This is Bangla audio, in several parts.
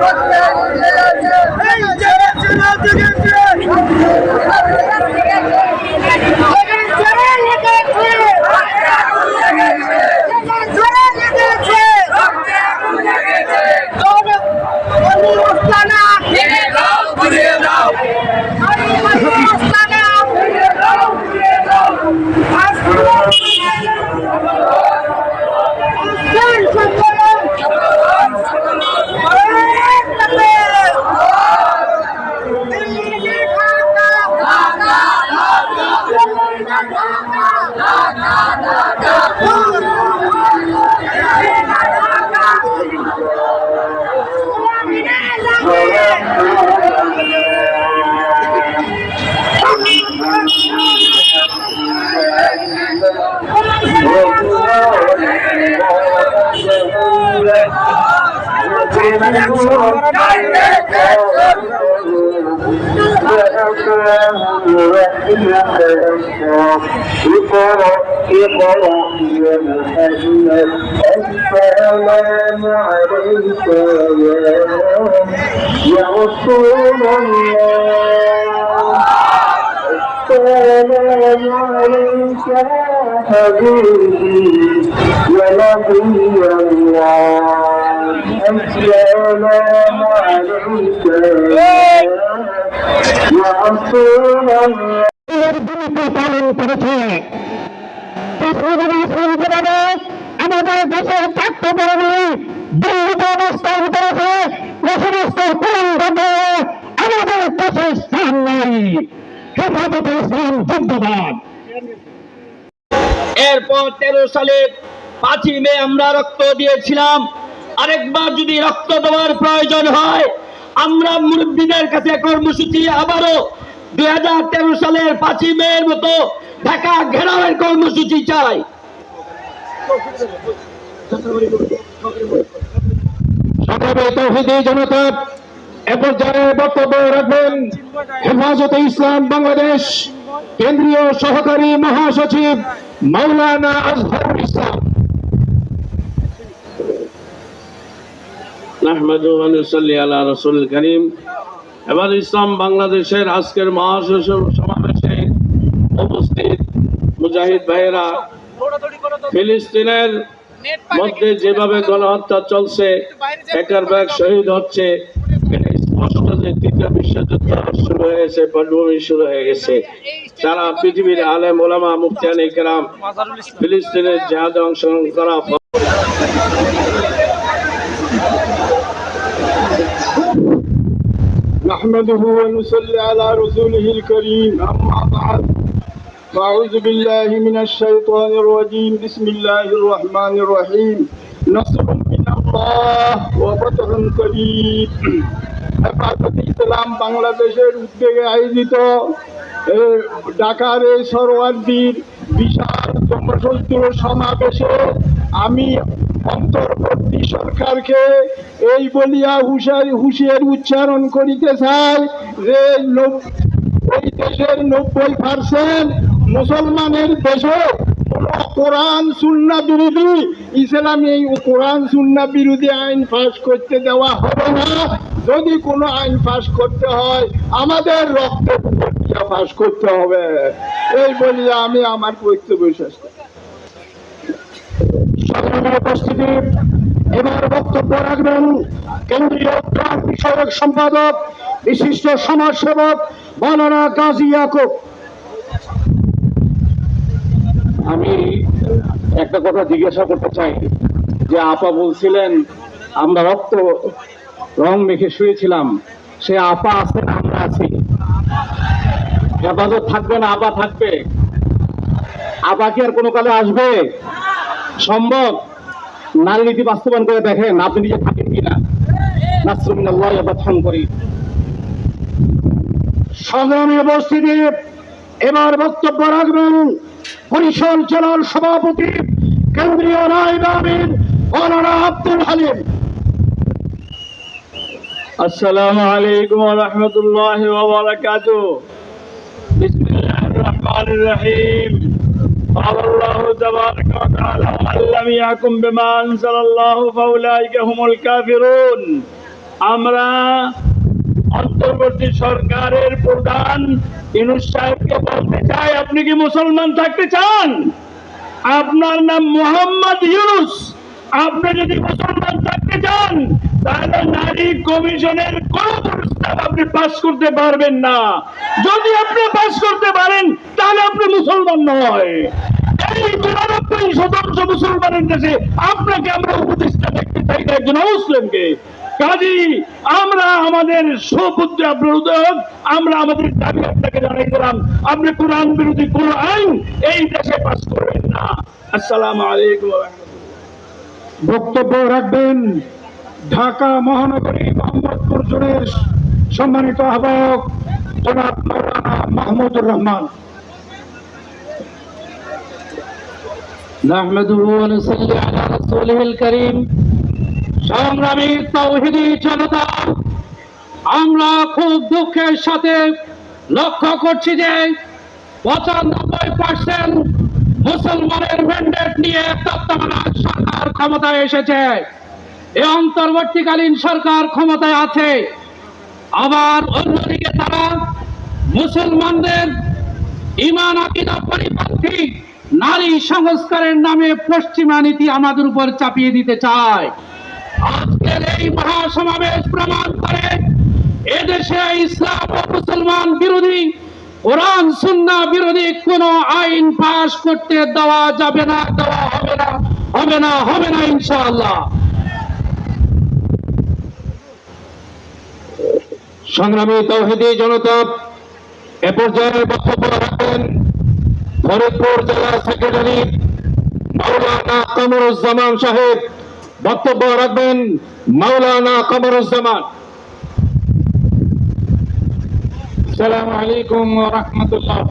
Hey, السلام عليك يا رسول الله السلام عليك يا حبيبي يا نبي الله السلام عليك يا رسول الله এর ভূমিকা পালন করেছে ছাত্রজনতা আমাদের দেশের ছাত্রকর্মী দিল্লিতে অবস্থান করেছে এ সমস্ত কুলঙ্গে আমাদের দেশের স্থান নেই হেফাজতে ইসলাম জিন্দাবাদ এরপর তেরো সালে পাঁচই মে আমরা রক্ত দিয়েছিলাম আরেকবার যদি রক্ত দেওয়ার প্রয়োজন হয়, আমরা মুরব্বীদের কাছে কর্মসূচি আবারও দুই হাজার তেরো সালের পাঁচই মে মতো ঢাকা ঘেরাওয়ের কর্মসূচি চাই। ইসলাম বাংলাদেশ, কেন্দ্রীয় সহকারী মহাসচিব মাওলানা আজহারুল ইসলাম। এবার ইসলাম বাংলাদেশের আজকের মহাসচিব সমাবেশে উপস্থিত মুজাহিদ ভাইয়েরা, ফিলিস্তিনের মধ্যে যেভাবে গণহত্যা চলছে একের ব্যাগ শহীদ হচ্ছে স্পষ্ট বিশ্বযুদ্ধ শুরু পটভূমি শুরু হয়ে গেছে। পৃথিবীর আলেম ওলামা মুফতিয়ান ফিলিস্তিনের অংশগ্রহণ করা نحمده ونصلي على رسوله الكريم أما بعد فأعوذ بالله من الشيطان الرجيم بسم الله الرحمن الرحيم نصر من الله وفتح قريب হেফাজত ইসলাম বাংলাদেশের উদ্যোগে আয়োজিত এ, ঢাকার এই সরোয়ার্দির বিশাল জনসূত্র সমাবেশে আমি অন্তর্বর্তী সরকারকে এই বলিয়া হুশিয়ারি হুঁশিয়ারি উচ্চারণ করিতে চাই। যে এই দেশের নব্বই পার্সেন্ট মুসলমানের দেশে কোরআন, সুন্না বিরোধী, ইসলামী এই কোরআন, সুন্না বিরোধী আইন পাশ করতে দেওয়া হবে না। যদি কোনো আইন পাশ করতে হয়, আমাদের রক্ত পাশ করতে হবে। এই বলিয়া আমি আমার বক্তব্য শেষ করি। সাধারণ উপস্থিতি। এবার বক্তব্য রাখবেন কেন্দ্রীয় প্রাণ বিষয়ক সম্পাদক, বিশিষ্ট সমাজসেবক মৌলানা গাজী ইয়াকুব। আমি একটা কথা জিজ্ঞাসা করতে চাই, যে আপা বলছিলেন, আমরা রক্ত, রং মেখে শুয়েছিলাম, সে আপা আছেন আমরা আছি? হেফাজত থাকবে না, আপা থাকবে। আপা কি আর কোনো কালে আসবে? সম্ভব? নারী নীতি বাস্তবায়ন করে দেখেন আপনি নিজে থাকেন কিনা? নাসরুমিন সভাপতি কেন্দ্রীয় আলাইকুম الله تبارك وتعالى ومن لم يحكم بما أنزل الله فأولئك هم الكافرون আমরা অন্তর্বর্তী সরকারের প্রধান ইনুস সাহেবকে বলতে চাই আপনি কি মুসলমান থাকতে চান আপনার নাম মোহাম্মদ ইউনুস আপনি যদি মুসলমান থাকতে চান তাহলে নারী কমিশনের কোন প্রস্তাব আপনি পাস করতে পারবেন না। যদি আপনি পাস করতে পারেন, তাহলে আপনি মুসলমান নয়। শতাংশ মুসলমানের দেশে আপনাকে আমরা উপদেষ্টা দেখতে চাই না, একজন মুসলিমকে কাজী, আমরা আমাদের আপনার আমরা আমাদের দাবি আপনাকে জানাই আপনি কোরআন বিরোধী কোন আইন এই দেশে পাস করবেন না। আসসালামু আলাইকুম বক্তব্য রাখবেন ঢাকা মহানগরী মোহাম্মদপুর জোনের সম্মানিত আহ্বায়ক জনাব মৌলানা মাহমুদুর রহমান। সংগ্রামী আমরা খুব দুঃখের সাথে লক্ষ্য করছি যে পঁচানব্বই মুসলমানের নিয়ে সরকার ক্ষমতায় এসেছে। এই অন্তর্বর্তীকালীন সরকার ক্ষমতায় আছে। আবার অন্যদিকে তারা মুসলমানদের ইমান আকিদা নারী সংস্কারের নামে পশ্চিমা নীতি আমাদের উপর চাপিয়ে দিতে চায়। আজকের এই মহাসমাবেশ প্রমাণ করে এদেশে ইসলাম ও মুসলমান বিরোধী, কোরআন, সুন্না বিরোধী কোন আইন পাশ করতে দেওয়া যাবে না, দেওয়া হবে না হবে না হবে না ইনশাআল্লাহ। সংগ্রামী তৌহিদি জনতা এ পর্যায়ে বক্তব্য রাখবেন ফরিদপুর জেলা সেক্রেটারি মাওলানা কমরুজ্জামান সাহেব বক্তব্য রাখবেন মাওলানা কমরুজ্জামান السلام عليكم ورحمة الله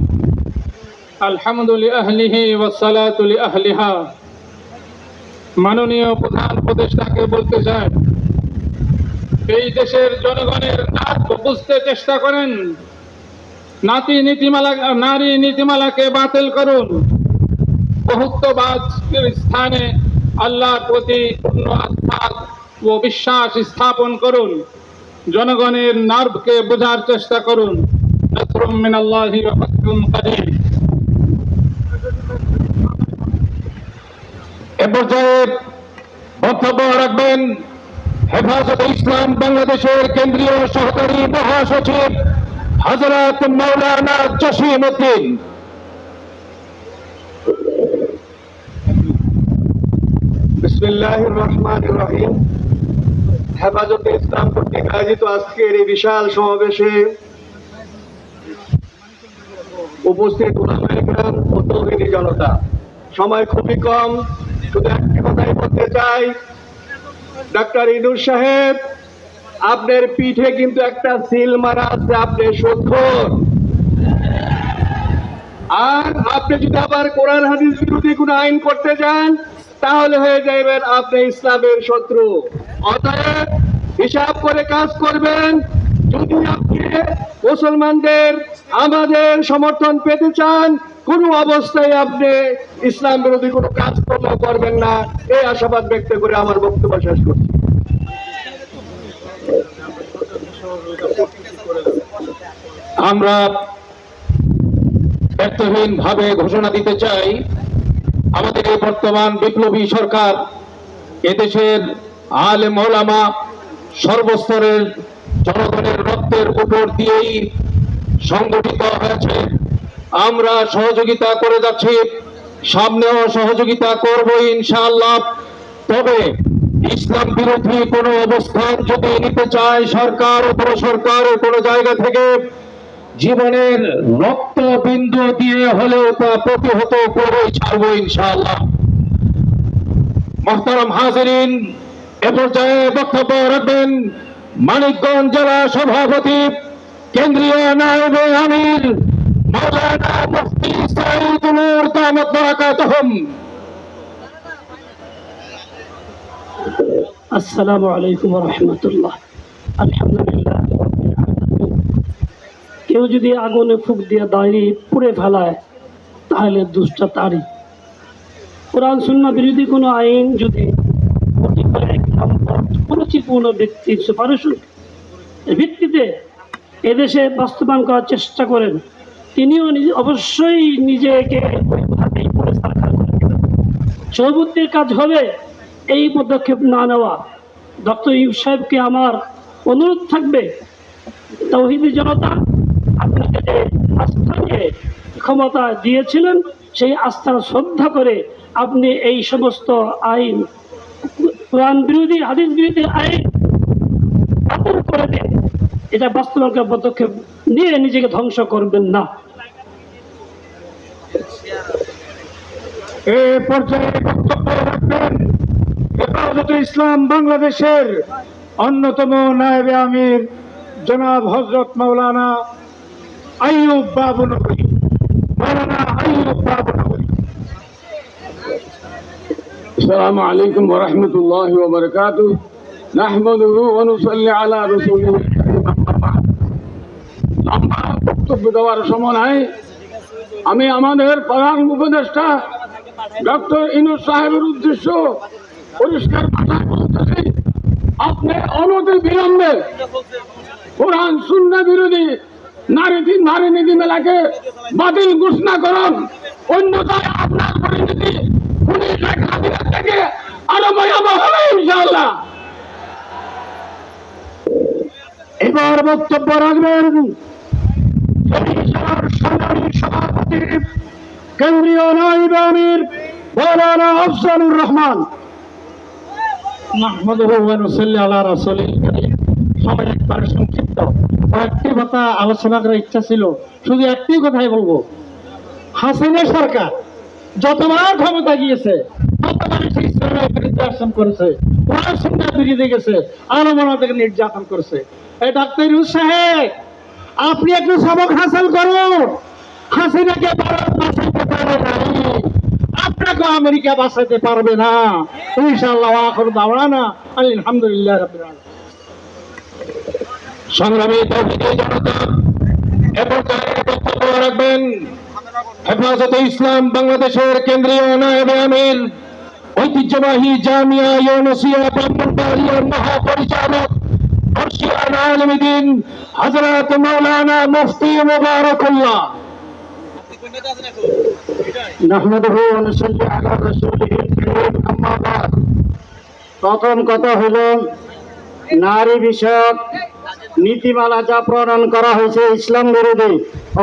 الحمد لأهله والصلاة لأهلها মাননীয় প্রধান উপদেষ্টাকে বলতে চাই এই দেশের জনগণের বুঝতে চেষ্টা করেন। নাতি নীতিমালা, নারী নীতিমালাকে বাতিল করুন। বহুত্ববাদ স্থানে আল্লাহর প্রতি পূর্ণ আস্থা ও বিশ্বাস স্থাপন করুন। জনগণের নার্ভকে বোঝার চেষ্টা করুন। এ পর্যায়ে বক্তব্য রাখবেন হেফাজতে ইসলাম বাংলাদেশের কেন্দ্রীয় সহকারী মহাসচিব হজরত মৌলানা জসিম উদ্দিন। হেফাজতে ইসলাম কর্তৃক আয়োজিত আজকের এই বিশাল সমাবেশে উপস্থিত জনতা। সময় খুবই কম, শুধু একটি কথাই বলতে চাই ডাক্তার ইনুর সাহেব, আপনার পিঠে কিন্তু একটা সিল মারা আছে, আপনি সত্য আর আপনি যদি আবার কোরআন, হাদিস বিরোধী কোনো আইন করতে যান, তাহলে হয়ে যাবেন আপনি ইসলামের শত্রু। অতএব হিসাব করে কাজ করবেন যদি আপনি মুসলমানদের আমাদের সমর্থন পেতে চান, কোনো অবস্থায় আপনি ইসলাম বিরোধী কোনো কাজকর্ম করবেন না। এই আশাবাদ ব্যক্ত করে আমার বক্তব্য শেষ করছি। আমরা ব্যর্থহীন ভাবে ঘোষণা দিতে চাই, আমাদের এই বর্তমান বিপ্লবী সরকার এদেশের আলে মৌলামা সর্বস্তরের জনগণের রক্তের উপর দিয়েই সংগঠিত হয়েছে। আমরা সহযোগিতা করে যাচ্ছি, সামনেও সহযোগিতা করব ইনশাআল্লাহ। তবে ইসলাম বিরোধী কোনো অবস্থান যদি নিতে চায় সরকার অথবা সরকারের কোনো জায়গা থেকে, জীবনের রক্ত বিন্দু দিয়ে হলেও তা প্রতিহত করবই, ছাড়বো ইনশাআল্লাহ। মোহতারাম হাজিরিন, এ পর্যায়ে বক্তব্য রাখবেন মানিকগঞ্জ জেলা সভাপতি কেন্দ্রীয় নায়েবে আমির কেউ যদি আগুনে ফুক দিয়ে দাঁড়িয়ে পুড়ে ফেলায়, তাহলে দুষ্টা তারই। কোরআন সুন্না বিরোধী কোনো আইন যদি সম্পূর্ণ ব্যক্তির সুপারিশ ভিত্তিতে এদেশে বাস্তবায়ন করার চেষ্টা করেন। তিনিও অবশ্যই নিজেকে চৌবুদ্দির কাজ হবে এই পদক্ষেপ না নেওয়া। ডক্টর ইউ সাহেবকে আমার অনুরোধ থাকবে, তৌহিদি জনতা আপনাকে যে আস্থা নিয়ে ক্ষমতা দিয়েছিলেন, সেই আস্থার শ্রদ্ধা করে আপনি এই সমস্ত আইন কোরআন বিরোধী, হাদিস বিরোধী আইন করে এটা পদক্ষেপ নিয়ে নিজেকে ধ্বংস করবেন না। এ পর্যায়ে বক্তব্য রাখবেন হেফাজতে ইসলাম বাংলাদেশের অন্যতম নায়েবে আমির জনাব হজরত মাওলানা আইয়ুব বাবু নগরী। মাওলানা আইয়ুব বাবু নগরী। السلام عليكم ورحمة الله وبركاته نحمده ونصلي على رسوله الكريم أما بعد লম্বা বক্তব্য দেওয়ার সময় নাই আমি আমাদের প্রধান উপদেষ্টা ডক্টর ইনুস সাহেবের উদ্দেশ্য পরিষ্কার ভাষায় বলতেছি আপনি অনতি বিলম্বে কোরআন শূন্য বিরোধী নারী নারী নীতি মেলাকে বাতিল ঘোষণা করুন অন্যথায় আপনার পরিণতি পুলিশ শেখ হাসিনা থেকে আরও ভয়াবহ হবে, ইনশাআল্লাহ। এবার বক্তব্য রাখবেন সভাপতি, কেন্দ্রীয় নাইব আমির মৌলানা রহমান। সংক্ষিপ্ত। আলোচনা করার ইচ্ছা ছিল, শুধু একটি কথাই বলব। হাসিনা সরকার যতবার ক্ষমতা গিয়েছে করেছে। নির্যাতন করেছে। এই ডাক্তার সাহেব, আপনি একটু সবক হাসিল করুন। হাসিনাকে আপনাকে আমেরিকা পারবে না। আলহামদুলিল্লাহ হেফাজতে ইসলাম বাংলাদেশের কেন্দ্রীয় নায়েবে আমির ঐতিহ্যবাহী জামিয়া ইউনুসিয়া ব্রাহ্মণবাড়িয়ার মহাপরিচালক আলমীদিন মাওলানা মুফতি মুবারকুল্লাহ। আম্মা বাদ। প্রথম কথা হলো, নারী বিষয়ক নীতিমালা যা প্রণয়ন করা হয়েছে ইসলাম বিরোধী,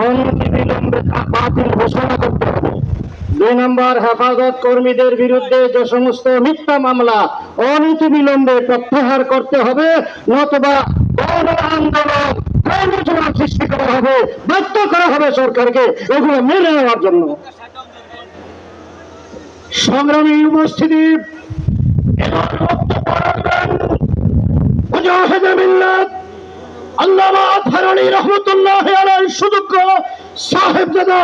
অনতিবিলম্বে তা বাতিল ঘোষণা করতে দুই নম্বর হেফাজত কর্মীদের বিরুদ্ধে যে সমস্ত মিথ্যা মামলা, অনীতি বিলম্বে প্রত্যাহার করতে হবে, নতুবা আন্দোলন সৃষ্টি করা হবে করা হবে সরকারকে, এগুলো মেনে নেওয়ার জন্য। সংগ্রামী উপস্থিতি ধরণী রহমতুল্লাহ সুযোগ্য সাহেবজাদা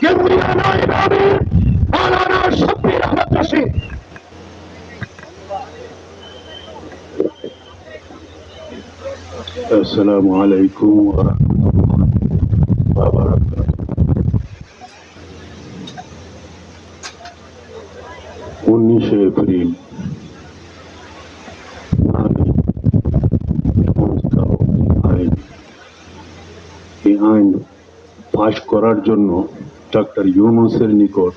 কেন্দ্রীয় নায়েব আমির মাওলানা শব্বির আহমদ রশিদ السلام عليكم ورحمة الله وبركاته উনিশে এপ্রিল নারী সংস্থা আইন এই আইন পাশ করার জন্য ডক্টর ইউনুসের নিকট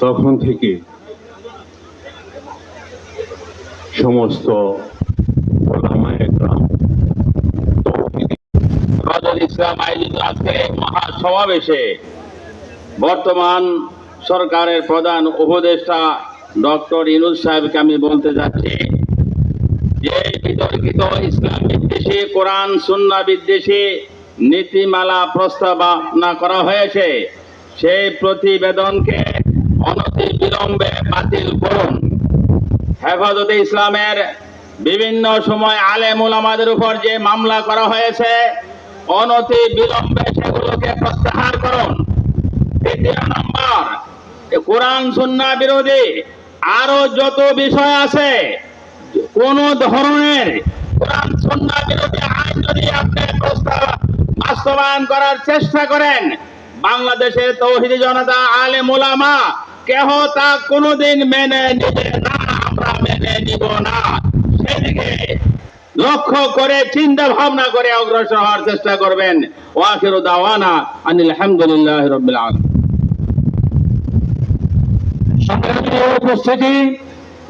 তখন থেকে সমস্ত ইসলাম আয়োজিত আজকের এই মহাসমাবেশে বর্তমান সরকারের প্রধান উপদেষ্টা ডক্টর ইনুজ সাহেবকে আমি বলতে যাচ্ছি। নীতিমালা প্রস্তাবনা করা হয়েছে। সেই প্রতিবেদনকে অনতি বিলম্বে বাতিল করুন। হেফাজতে ইসলামের বিভিন্ন সময় আলেমুল আমাদের উপর যে মামলা করা হয়েছে, অনতি বিলম্বে সেগুলোকে প্রত্যাহার করুন। দ্বিতীয় নম্বর কোরআন, সুন্না বিরোধী আরও যত বিষয় আছে কোন ধরনের বাস্তবায়ন করার চেষ্টা করেন, বাংলাদেশের তৌহিদি জনতা আলে মোলামা কেহ তা কোনোদিন মেনে নিবে না, আমরা মেনে নিব না। সেদিকে লক্ষ্য করে, চিন্তা ভাবনা করে অগ্রসর হওয়ার চেষ্টা করবেন। ওয়াখিরু দাওয়ানা আনিল হামদুলিল্লাহ রাব্বিল আলামিন। সংগ্রামী উপস্থিতি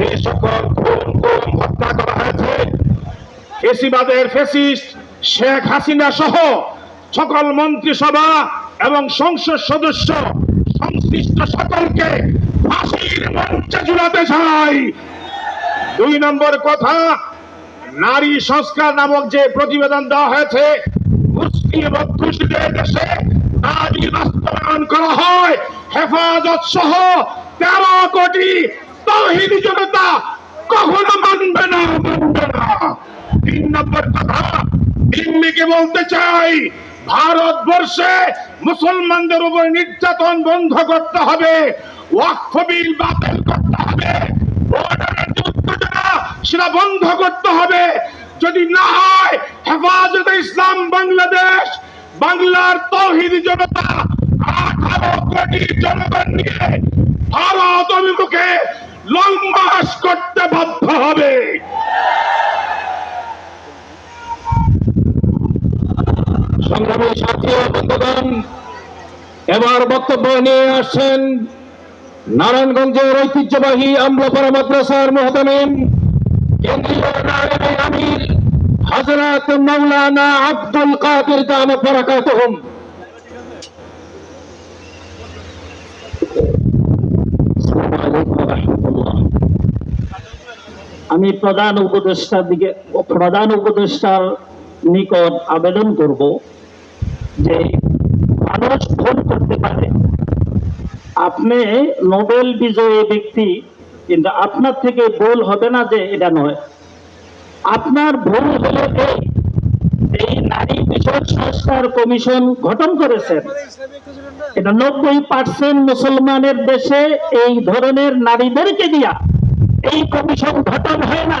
যে সকল খুন গুম হত্যা করা হয়েছে ফেসিবাদের ফেসিস্ট শেখ হাসিনা সহ সকল মন্ত্রিসভা এবং সংসদ সদস্য সংশ্লিষ্ট সকলকে ফাঁসির মঞ্চে ঝুলাতে চাই। দুই নম্বর কথা, নারী সংস্কার নামক যে প্রতিবেদন দেওয়া হয়েছে, মুসলিম অধ্যুষিতের দেশে নারী বাস্তবায়ন করা হয়। হেফাজত সহ তেরো কোটি জনতা কখনো মানবে না মানবে না। তিন নম্বর কথা বলতে চাই, ভারতবর্ষে মুসলমানদের উপর নির্যাতন বন্ধ করতে হবে বাতিল করতে হবে সেটা বন্ধ করতে হবে। যদি না হয়, হেফাজতে ইসলাম বাংলাদেশ, বাংলার তৌহিদি জনতা আঠারো কোটি জনগণ নিয়ে ভারত অভিমুখে লং মার্চ করতে বাধ্য হবে। সংগ্রামী সাথী বন্ধুগণ, এবার বক্তব্য নিয়ে আসছেন নারায়ণগঞ্জের ঐতিহ্যবাহী আম্বপাড়া মাদ্রাসার মহতামিম, কেন্দ্রীয় হযরত মাওলানা আব্দুল কাদের দামত বারাকাতুহুম আসসালামু আলাইকুম ওয়া রাহমাতুল্লাহ। আমি প্রধান উপদেষ্টার দিকে, প্রধান উপদেষ্টার নিকট আবেদন করব যে মানুষ ভুল করতে পারে। আপনি নোবেল বিজয়ী ব্যক্তি, কিন্তু আপনার থেকে ভুল হবে না যে এটা নয়। আপনার ভুল হলো এই নারী বিষয়ক সংস্কার কমিশন গঠন করেছেন এটা নব্বই পার্সেন্ট মুসলমানের দেশে এই ধরনের নারীদেরকে দিয়া এই কমিশন গঠন হয় না।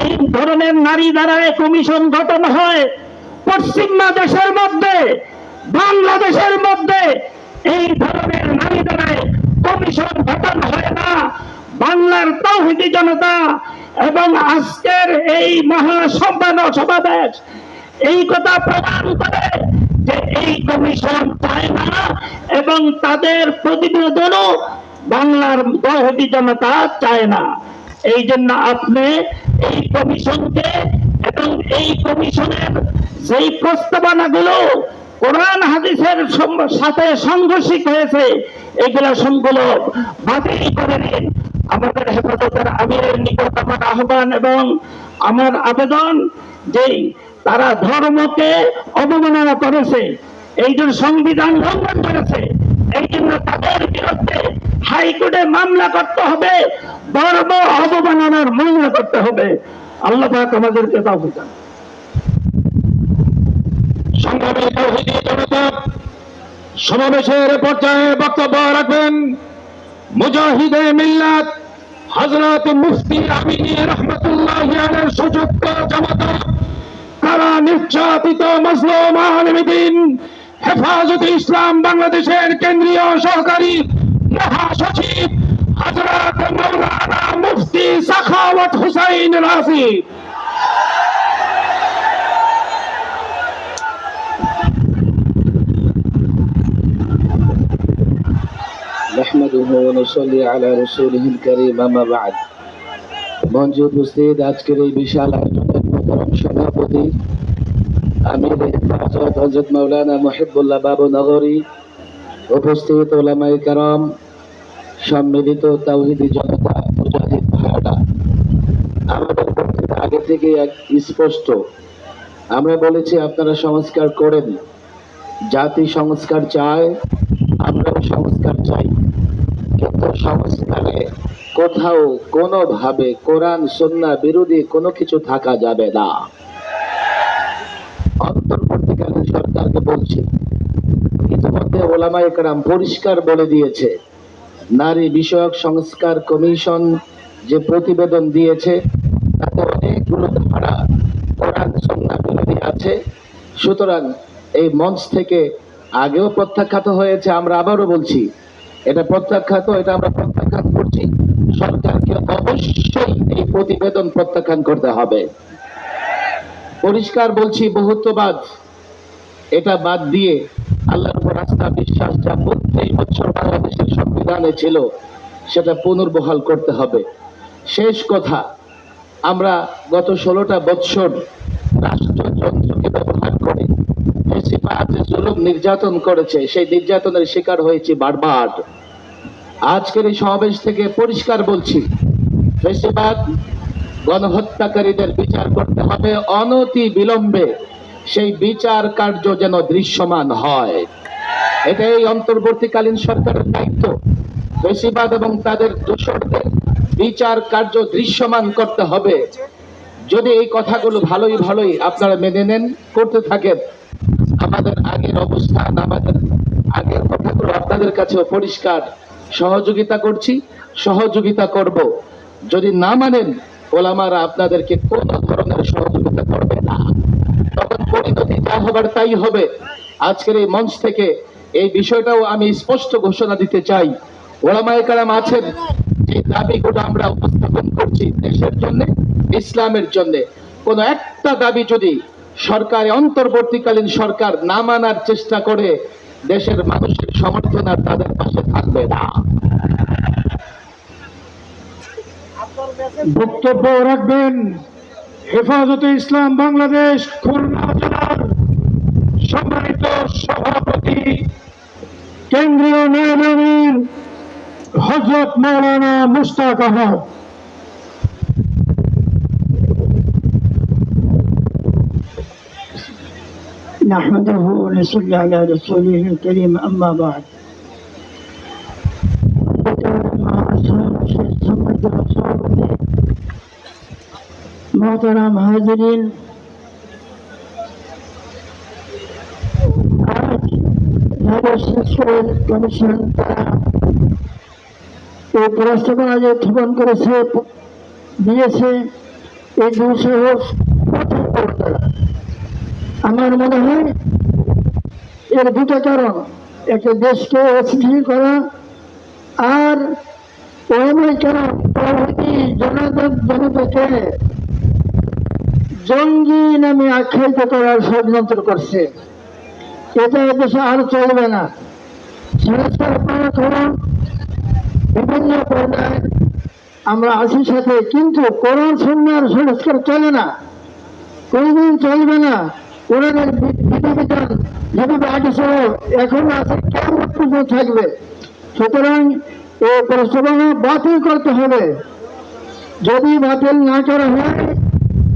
এই ধরনের নারী দ্বারা কমিশন গঠন হয়। পশ্চিমা দেশের মধ্যে, বাংলাদেশের মধ্যে এই ধরনের নারী দ্বারা কমিশন গঠন হয় না। বাংলার তৌহিদি জনতা এবং আজকের এই মহাসম্মান সমাবেশ এই কথা প্রমাণ করে যে এই কমিশন চায় না এবং তাদের প্রতিবেদনও বাংলার তৌহিদি জনতা চায় না। এই জন্য আপনি এই কমিশনকে এবং এই কমিশনের যেই প্রস্তাবনাগুলো কোরআন হাদিসের সাথে সাংঘর্ষিক হয়েছে, এগুলা সম্পূর্ণ বাতিল করে দিন। আমাদের হেফাজতের আমিরের নিকট আমার আহ্বান এবং আমার আবেদন যে তারা ধর্মকে অবমাননা করেছে, এই জন্য সংবিধান লঙ্ঘন করেছে এই জন্য তাদের বিরুদ্ধে হাইকোর্টে মামলা করতে হবে ধর্ম অবমাননার মামলা করতে হবে। আল্লাহ পাক আমাদেরকে সংগ্রামী জনতা সমাবেশের পর্যায়ে বক্তব্য রাখবেন মুজাহিদে মিল্লাত হজরত মুফতি আমিনী রহমাতুল্লাহ সুযোগ্য জামাতা তারা নির্যাতিত মজলুম আলমদিন হেফাজতে ইসলাম বাংলাদেশের কেন্দ্রীয় সহকারী মহাসচিব হযরত মাওলানা মুফতি সাখাওয়াত হুসাইন রাজি نحمده ونصلي على رسوله الكريم أما بعد মঞ্চে উপস্থিত আজকের এই বিশাল আয়োজনের মোহতরম সভাপতি আমির বাবু নগরী উপস্থিত ওলামাই কারাম, সম্মিলিত জনতা আমাদের এক স্পষ্ট। আমরা বলেছি, আপনারা সংস্কার করেন। জাতি সংস্কার চায়, আমরাও সংস্কার চাই। কিন্তু সংস্কারে কোথাও কোনোভাবে কোরআন, সন্না বিরোধী কোনো কিছু থাকা যাবে না। অন্তর্বর্তীকালীন সরকারকে বলছি, ইতিমধ্যে ওলামা একরাম পরিষ্কার বলে দিয়েছে, নারী বিষয়ক সংস্কার কমিশন যে প্রতিবেদন দিয়েছে, তাতে অনেকগুলো আছে। সুতরাং এই মঞ্চ থেকে আগেও প্রত্যাখ্যাত হয়েছে, আমরা আবারও বলছি, এটা প্রত্যাখ্যাত, এটা আমরা প্রত্যাখ্যান করছি। সরকারকে অবশ্যই এই প্রতিবেদন প্রত্যাখ্যান করতে হবে। পরিষ্কার বলছি, বহুত্ববাদ। এটা বাদ দিয়ে আল্লাহর আস্থা, বিশ্বাস, যা প্রত্যেক বছর বাংলাদেশের সংবিধানে ছিল, সেটা পুনর্বহাল করতে হবে। শেষ কথা, আমরা গত ষোলোটা বৎসর রাষ্ট্রযন্ত্রকে ব্যবহার করে জুলুম নির্যাতন করেছে, সেই নির্যাতনের শিকার হয়েছে বারবার। আজকের এই সমাবেশ থেকে পরিষ্কার বলছি, ফেসিবাদ গণহত্যাকারীদের বিচার করতে হবে অনতি বিলম্বে। সেই বিচার কার্য যেন দৃশ্যমান হয়। এটাই অন্তর্বর্তীকালীন সরকারের দায়িত্ব। বেশিবাদ এবং তাদের দোষরদের বিচার কার্য দৃশ্যমান করতে হবে। যদি এই কথাগুলো ভালোই ভালোই আপনারা মেনে নেন, করতে থাকেন, আমাদের আগের অবস্থান, আমাদের আগের কথাগুলো আপনাদের কাছেও পরিষ্কার সহযোগিতা করছি, সহযোগিতা করব। যদি না মানেন ওলামারা আপনাদেরকে কোনো ধরনের সহযোগিতা করবে না। তখন পরিণতি যা হবার তাই হবে। আজকের এই মঞ্চ থেকে এই বিষয়টাও আমি স্পষ্ট ঘোষণা দিতে চাই। ওলামায়ে কালাম আছেন, যে দাবিগুলো আমরা উপস্থাপন করছি দেশের জন্য, ইসলামের জন্য। কোন একটা দাবি যদি সরকার, অন্তর্বর্তীকালীন সরকার না মানার চেষ্টা করে, দেশের মানুষের সমর্থন আর তাদের পাশে থাকবে না। বক্তব্য রাখবেন হেফাজতে ইসলাম বাংলাদেশ খুলনা জেলার সম্মানিত সভাপতি কেন্দ্রীয় ন্যায়ালয়ের হজরত মৌলানা মুস্তাক আহমদ نحمده ونصلي على رسوله الكريم أما بعد মহতারাম হাজরিন যে উত্থাপন করেছে, দিয়েছে এই আমার মনে হয় এর দুটো কারণ, একটা দেশকে অস্থির করা আর ওই কারণ জনতা জনতাকে জঙ্গি নামে আখ্যায়িত করার ষড়যন্ত্র করছে। এটা দেশে আর চলবে না। বিভিন্ন পর্যায়ে আমরা আছি সাথে, কিন্তু করোন সন্ন্যার সংস্কার চলে না। কোনদিন চলবে না। ওনাদের বিধিবিধান যেভাবে আগে এখন আছে, কেমন থাকবে? সুতরাং এই প্রস্তাবনা বাতিল করতে হবে। যদি বাতিল না করা হয়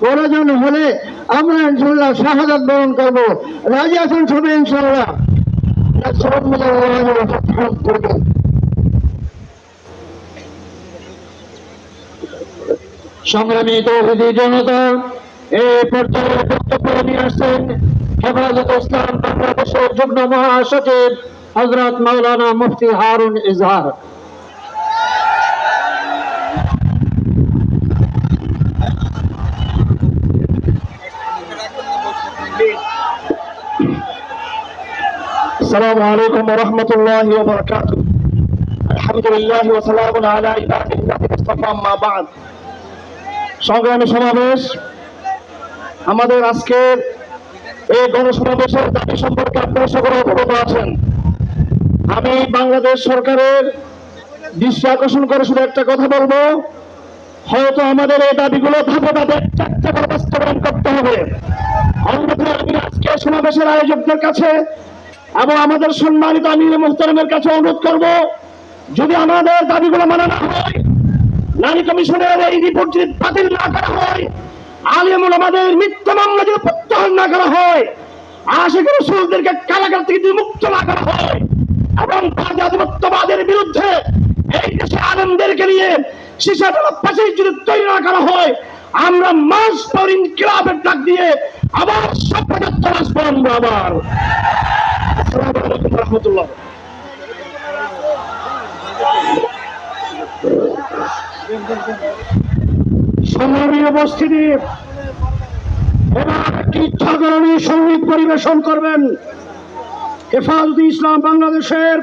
প্রয়োজন হলে আমরা ইনশাল্লাহ শাহাদাত বরণ করব। রাজি আছেন সবাই ইনশাল্লাহ সংগ্রামী তৌহিদি জনতা এই পর্যায়ে বক্তব্য নিয়ে আসছেন হেফাজত ইসলাম বাংলাদেশের যুগ্ম মহাসচিব হজরত মৌলানা মুফতি হারুন ইজহার। السلام عليكم ورحمة الله وبركاته الحمد لله وسلام على عباده الذين اصطفى أما بعد সংগ্রামী সমাবেশ আমাদের আজকের এই গণসমাবেশের দাবি সম্পর্কে আপনারা সকলে অবগত আছেন আমি বাংলাদেশ সরকারের দৃষ্টি আকর্ষণ করে শুধু একটা কথা বলবো হয়তো আমাদের এই দাবিগুলো ধাপে ধাপে চারটা করে বাস্তবায়ন করতে হবে অন্যথায় আমি আজকে সমাবেশের আয়োজকদের কাছে এবং আমাদের সম্মানিত আমির মোহতারামের কাছে অনুরোধ করব, যদি আমাদের দাবিগুলো মানা না হয়, নারী কমিশনের এই রিপোর্ট যদি বাতিল না করা হয়, আলিমুল আমাদের মিথ্যা মামলা যদি প্রত্যাহার না করা হয় আশেখ রসুলদেরকে কারাগার থেকে যদি মুক্ত না করা হয়, এবং জাতিমত্ববাদের বিরুদ্ধে এই দেশে আনন্দেরকে নিয়ে শিশাতলা পাশে যদি তৈরি না করা হয় আমরা মাস পর ইনকিলাবের ডাক দিয়ে আবার সভ্যতাত্ব আসব আমরা আবার। সংগীত পরিবেশন করবেন। হেফাজত ইসলাম বাংলাদেশের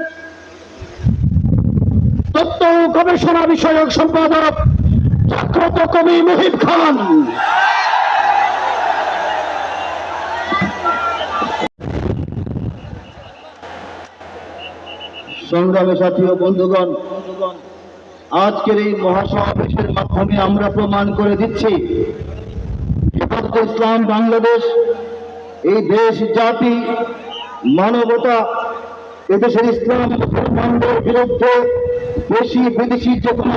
তত্ত্ব গবেষণা বিষয়ক সম্পাদক জাগ্রত কবি খান। সংগ্রামী বন্ধুগণ, আজকের এই মহাসমাবেশের মাধ্যমে আমরা প্রমাণ করে দিচ্ছি ইসলাম, বাংলাদেশ, এই দেশ, জাতি, মানবতা, এদেশের ইসলাম, মুসলমানদের বিরুদ্ধে দেশি বিদেশি যে কোনো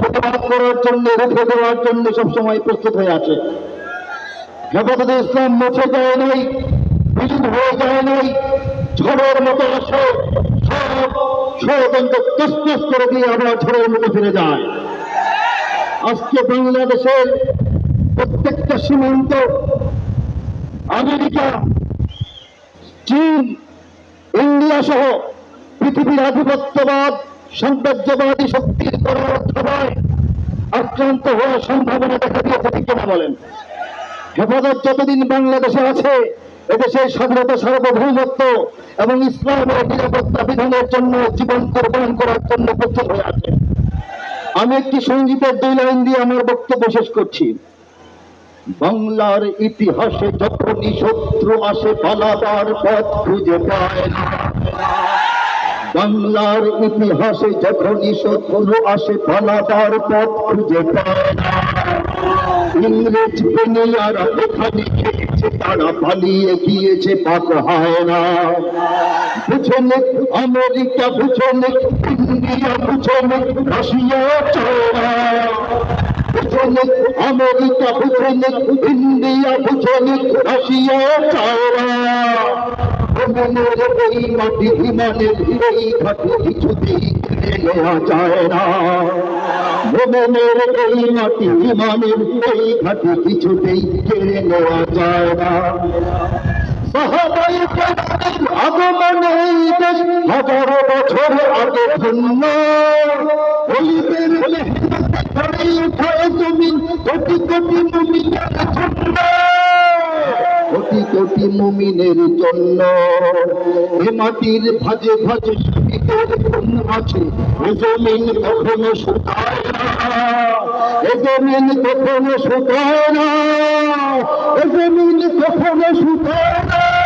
প্রতিবাদ করার জন্য, রুখে দেওয়ার জন্য সবসময় প্রস্তুত হয়ে আছে। হেফাজত ইসলাম মুছে যায় নাই বিলীন হয়ে যায় নাই, ঝড়ের মতো আসে, সব ষড়যন্ত্র তসতস করে দিয়ে আবার ঝড়ের মতো ফিরে যায়। আজকে বাংলাদেশের প্রত্যেকটা সীমান্ত, আমেরিকা, চীন ইন্ডিয়া সহ পৃথিবীর আধিপত্যবাদ সাম্রাজ্যবাদী শক্তির পরার্থবায় আক্রান্ত হওয়ার সম্ভাবনা দেখা দিয়েছে ঠিক কিনা বলেন। হেফাজত যতদিন বাংলাদেশে আছে, এদেশের স্বাধীনতা, সার্বভৌমত্ব এবং ইসলামের নিরাপত্তা বিধানের জন্য জীবন কোরবান করার জন্য প্রস্তুত হয়ে আছে আমি একটি সঙ্গীতের দুই লাইন দিয়ে আমার বক্তব্য শেষ করছি। বাংলার ইতিহাসে যখনই শত্রু আসে, পালাবার পথ খুঁজে পায় না। বাংলার ইতিহাসে যখনই শত্রু আসে পালাবার পথ খুঁজে ইংরেজ বেনিয়ারা এখানে খেয়েছে তারা পালিয়ে গিয়েছে, পাক হয় না। বুঝে নে, আমেরিকা বুঝে নে, ইন্ডিয়া বুঝে নে, রাশিয়া চায়না বুঝে নে আমেরিকা বুঝে নে ইন্ডিয়া বুঝে নে রাশিয়া, চায়না। ভ্রমণের এই মাটি, বিমানের এই ঘাটি কিছুতেই নেওয়া যায় না। ভ্রমণের এই মাটি, বিমানের এই ঘাটি কিছুতেই কেড়ে নেওয়া যায় না। আগমনে এই দেশ হাজারো বছর আগে ভিন্ন অলিদের কোটি কোটি মুমিনের জন্য। এ মাটির ভাজে ভাজে আছে। এ জমিন কখনো শুকায় না। এ জমিন কখনো শুকায় না। এ জমিন কখনো শুকায় না।